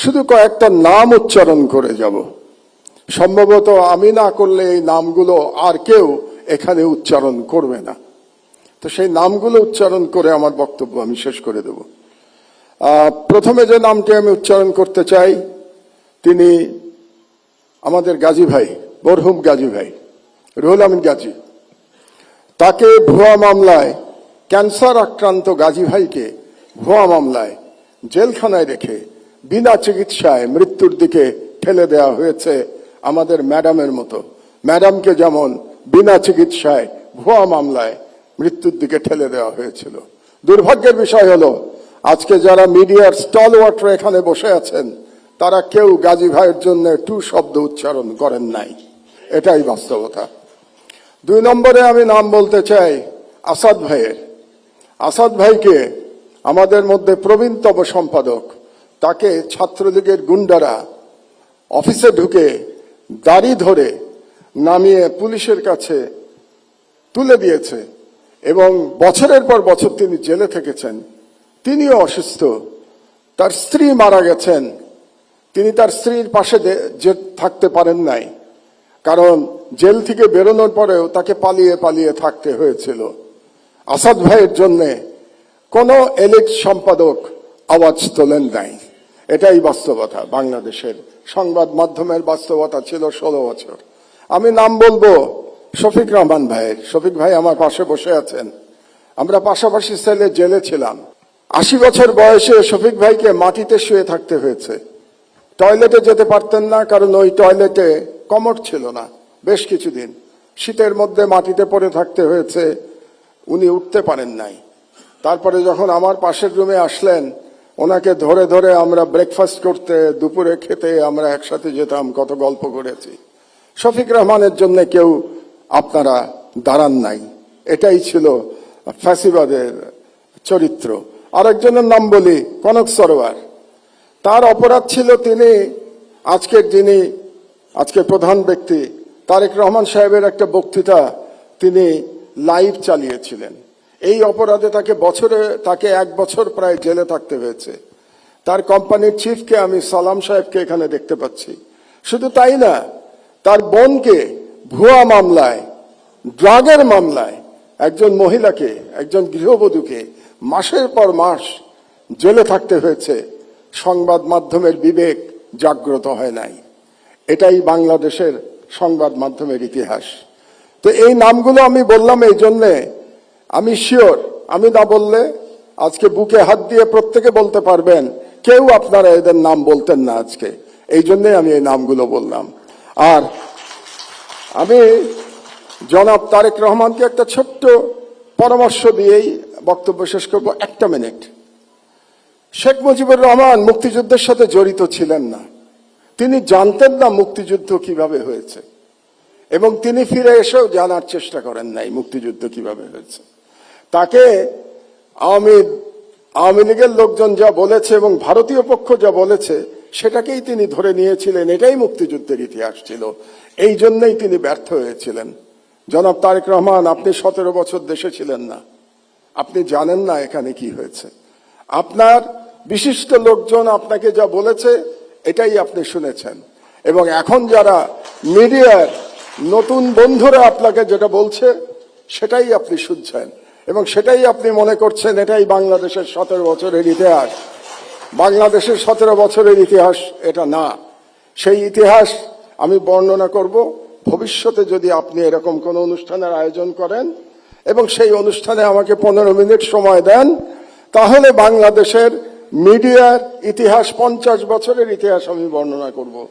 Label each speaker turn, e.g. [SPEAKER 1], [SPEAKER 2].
[SPEAKER 1] শুধু কয়েকটা নাম উচ্চারণ করে যাব। সম্ভবত আমি না করলে এই নামগুলো আর কেউ এখানে উচ্চারণ করবে না। তো সেই নামগুলো উচ্চারণ করে আমার বক্তব্য আমি শেষ করে দেব। প্রথমে যে নামটি আমি উচ্চারণ করতে চাই, তিনি আমাদের গাজী ভাই বরহুম গাজী ভাই, রুহুল আমিন গাজী। তাকে ভুয়া মামলায়, ক্যান্সার আক্রান্ত গাজী ভাইকে ভুয়া মামলায় জেলখানায় রেখে বিনা চিকিৎসায় মৃত্যুর দিকে ঠেলে দেওয়া হয়েছে আমাদের ম্যাডামের মতো। ম্যাডামকে যেমন বিনা চিকিৎসায় ভুয়া মামলায় মৃত্যুর দিকে ঠেলে দেওয়া হয়েছিল। দুর্ভাগ্যের বিষয় হলো, আজকে যারা মিডিয়ার স্টল ওয়াটার এখানে বসে আছেন, তারা কেউ গাজী ভাইয়ের জন্য টু শব্দ উচ্চারণ করেন নাই। এটাই বাস্তবতা। দুই নম্বরে আমি নাম বলতে চাই আসাদ ভাইয়ের। আসাদ ভাইকে আমাদের মধ্যে প্রবীণতম সম্পাদক তাকে ছাত্রলীগের গুন্ডারা অফিসে ঢুকে দাড়ি ধরে নামিয়ে পুলিশের কাছে তুলে দিয়েছে এবং বছরের পর বছর তিনি জেলে থেকেছেন। তিনিও অসুস্থ। তার স্ত্রী মারা গেছেন। তিনি তার স্ত্রীর পাশে থাকতে পারেন নাই। কারণ জেল থেকে বেরোনোর পরেও তাকে পালিয়ে পালিয়ে থাকতে হয়েছিল। আসাদ ভাইয়ের জন্যে কোনো এলিট সম্পাদক আওয়াজ তোলেন নাই। এটাই বাস্তবতা। বাংলাদেশের সংবাদ মাধ্যমের বাস্তবতা ছিল ষোলো বছর। আমি নাম বলব শফিক রহমান ভাইয়ের। শফিক ভাই আমার পাশে বসে আছেন। আমরা পাশাপাশি সেলে জেলে ছিলাম। আশি বছর বয়সে শফিক ভাইকে মাটিতে শুয়ে থাকতে হয়েছে। টয়লেটে যেতে পারতেন না, কারণ ওই টয়লেটে কমট ছিল না। বেশ কিছুদিন শীতের মধ্যে মাটিতে পড়ে থাকতে হয়েছে। উনি উঠতে পারেন নাই। তারপরে যখন আমার পাশের রুমে আসলেন ওনাকে ধরে ধরে আমরা ব্রেকফাস্ট করতে, দুপুরে খেতে আমরা একসাথে যেতাম, কত গল্প করেছি। শফিক রহমানের জন্য কেউ আপনারা দাঁড়ান নাই। এটাই ছিল ফ্যাসিবাদের চরিত্র। আরেকজনের নাম বলি, কনক সরোয়ার। তার অপরাধ ছিল তিনি, আজকের যিনি, আজকের প্রধান ব্যক্তি, তারেক রহমান সাহেবের একটা বক্তৃতা তিনি লাইভ চালিয়েছিলেন। এই অপরাধে তাকে বছরে, তাকে এক বছর প্রায় জেলে থাকতে হয়েছে। তার কোম্পানির চিফকে আমি সালাম সাহেবকে এখানে দেখতে পাচ্ছি। শুধু তাই না, তার বোনকে ভুয়া মামলায়, ড্রাগের মামলায় একজন মহিলাকে, একজন গৃহবধূকে মাসের পর মাস জেলে থাকতে হয়েছে। সংবাদ মাধ্যমের বিবেক জাগ্রত হয় নাই। এটাই বাংলাদেশের সংবাদ মাধ্যমের ইতিহাস। তো এই নামগুলো আমি বললাম এই জন্যে আমি শিওর, আমি না বললে আজকে বুকে হাত দিয়ে প্রত্যেকে বলতে পারবেন, কেউ আপনারা এদের নাম বলতেন না আজকে। এই জন্যে আমি এই নামগুলো বললাম। আর আমি জনাব তারেক রহমানকে একটা ছোট্ট পরামর্শ দিয়েই বক্তব্য শেষ করব একটা মিনিট। শেখ মুজিবুর রহমান মুক্তিযুদ্ধের সাথে জড়িত ছিলেন না। তিনি জানতেন না মুক্তিযুদ্ধ কীভাবে হয়েছে। এবং তিনি ফিরে এসেও জানার চেষ্টা করেন নাই মুক্তিযুদ্ধ কীভাবে হয়েছে। তাকে আওয়ামী আওয়ামী লীগের লোকজন যা বলেছে এবং ভারতীয় পক্ষ যা বলেছে, সেটাকেই তিনি ধরে নিয়েছিলেন। এটাই মুক্তিযুদ্ধের ইতিহাস ছিল। এই জন্যই তিনি ব্যর্থ হয়েছিলেন। জনাব তারেক রহমান, আপনি সতেরো বছর দেশে ছিলেন না। আপনি জানেন না এখানে কি হয়েছে। আপনার বিশিষ্ট লোকজন আপনাকে যা বলেছে, এটাই আপনি শুনেছেন। এবং এখন যারা মিডিয়ার নতুন বন্ধুরা আপনাকে যেটা বলছে, সেটাই আপনি শুনছেন। এবং সেটাই আপনি মনে করছেন, এটাই বাংলাদেশের সতেরো বছরের ইতিহাস। বাংলাদেশের সতেরো বছরের ইতিহাস এটা না। সেই ইতিহাস আমি বর্ণনা করব, ভবিষ্যতে যদি আপনি এরকম কোনো অনুষ্ঠানের আয়োজন করেন এবং সেই অনুষ্ঠানে আমাকে পনেরো মিনিট সময় দেন, তাহলে বাংলাদেশের মিডিয়ার ইতিহাস পঞ্চাশ বছরের ইতিহাস আমি বর্ণনা করব।